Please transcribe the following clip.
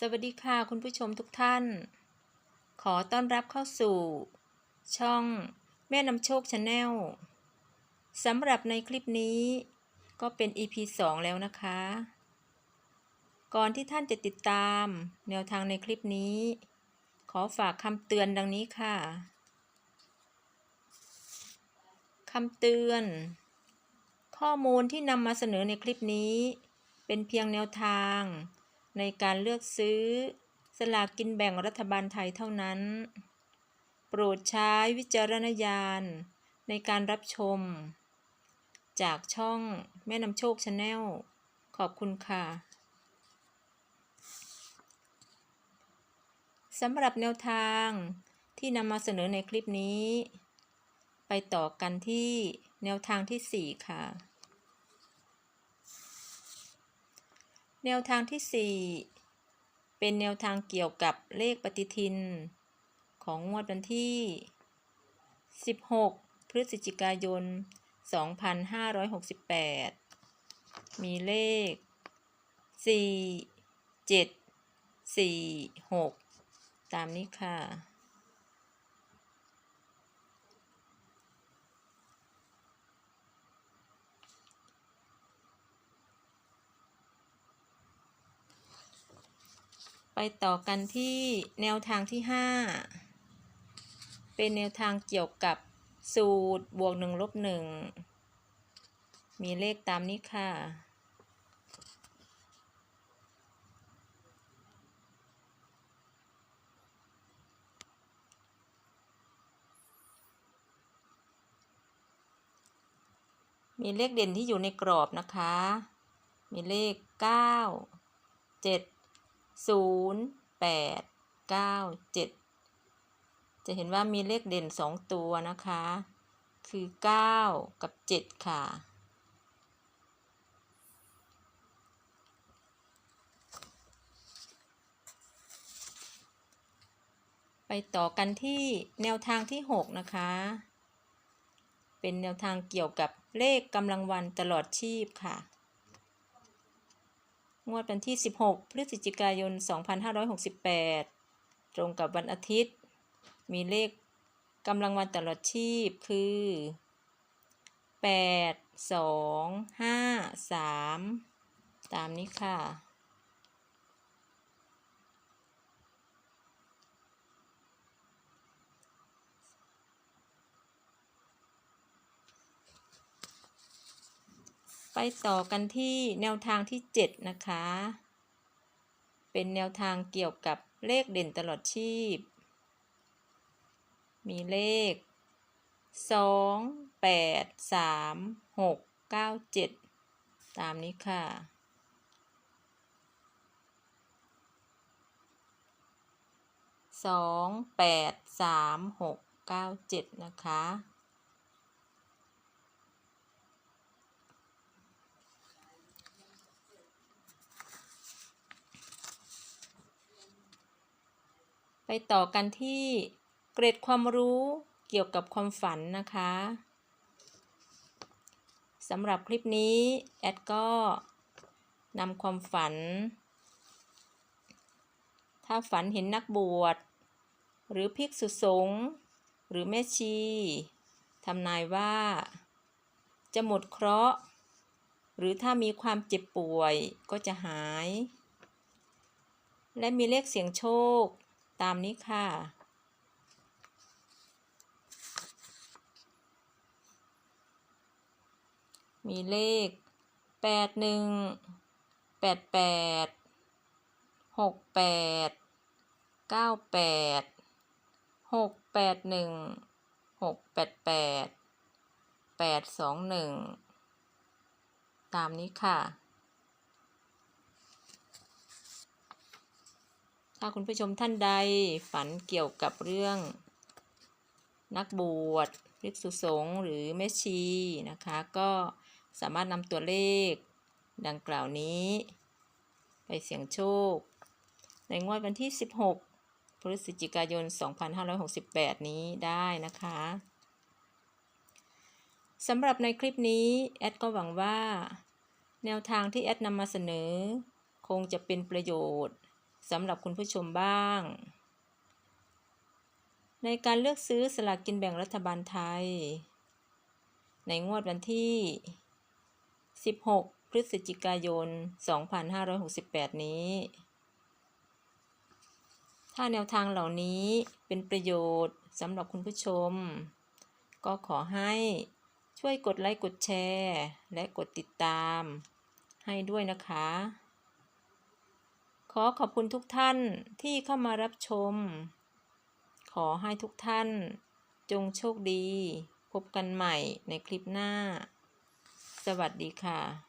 สวัสดีค่ะคุณผู้ชมทุกท่าน ขอต้อนรับเข้าสู่ ช่องแม่นำโชคชาแนลสำหรับในคลิปนี้ก็เป็น EP 2 แล้วนะคะ ก่อนที่ท่านจะติดตาม แนวทางในคลิปนี้ ขอฝากคำเตือนดังนี้ค่ะคำเตือน ข้อมูลที่นำมาเสนอในคลิปนี้ เป็นเพียงแนวทาง ในการเลือกซื้อ สลากกินแบ่งรัฐบาลไทยเท่านั้น โปรดใช้วิจารณญาณ ในการรับชม จากช่องแม่นำโชคชาแนลขอบคุณค่ะสำหรับแนวทางที่นำมาเสนอในคลิปนี้ ไปต่อกันที่แนวทางที่ 4 ค่ะ แนวทางที่ 4 เป็นแนวทางเกี่ยวกับเลขปฏิทิน ของงวดวันที่ 16 พฤศจิกายน 2568 มีเลข 4 7 4 6 ตามนี้ค่ะ ไปต่อกันที่แนวทางที่ 5 เป็นแนวทางเกี่ยวกับสูตรบวก1ลบ1มีเลขตามนี้ค่ะมีเลขเด่นที่อยู่ในกรอบนะคะ มีเลข 9 7 ศูนย์แปดเก้าเจ็ดจะเห็นว่ามีเลขเด่นสองตัวนะคะ คือเก้ากับเจ็ดค่ะ ไปต่อกันที่แนวทางที่หกนะคะ เป็นแนวทางเกี่ยวกับเลขกำลังวันตลอดชีพค่ะ งวดวันที่ 16 พฤศจิกายน 2568 ตรงกับวันอาทิตย์ มีเลขกำลังวันตลอดชีพคือ 8 2 5 3 ตามนี้ค่ะ ไปต่อกันที่แนวทางที่ 7 นะคะ เป็นแนวทางเกี่ยวกับเลขเด่นตลอดชีพ มีเลข 2 8 3 6 9 7 ตามนี้ค่ะ สองแปดสามหกเก้าเจ็ดนะคะ ต่อกันที่เกร็ดความรู้เกี่ยวกับความฝันนะคะสำหรับคลิปนี้แอดก็นำความฝัน ถ้าฝันเห็นนักบวช หรือภิกษุสงฆ์หรือแม่ชีทำนายว่า จะหมดเคราะห์ หรือถ้ามีความเจ็บป่วยก็จะหาย และมีเลขเสียงโชค ตามนี้ค่ะ มีเลขแปดหนึ่งแปดแปดหกแปดเก้าแปดหกแปดหนึ่งหกแปดแปดแปดสองหนึ่งตามนี้ค่ะ ถ้าคุณผู้ชมท่านใดฝันเกี่ยวกับเรื่อง นักบวชภิกษุสงฆ์หรือแม่ชีนะคะ ก็สามารถนำตัวเลขดังกล่าวนี้ ไปเสี่ยงโชค ในงวดวันที่ 16 พฤศจิกายน 2568 นี้ได้นะคะสำหรับในคลิปนี้ แอดก็หวังว่า แนวทางที่แอดนำมาเสนอ คงจะเป็นประโยชน์ สำหรับคุณผู้ชมบ้าง ในการเลือกซื้อสลากกินแบ่งรัฐบาลไทย ในงวดวันที่ 16 พฤศจิกายน 2568 นี้ ถ้าแนวทางเหล่านี้เป็นประโยชน์สำหรับคุณผู้ชม ก็ขอให้ช่วยกดไลค์กดแชร์ และกดติดตามให้ด้วยนะคะ อขอบคุณทุกท่านที่เข้ามารับชม ขอให้ทุกท่านจงโชคดี พบกันใหม่ในคลิปหน้า สวัสดีค่ะ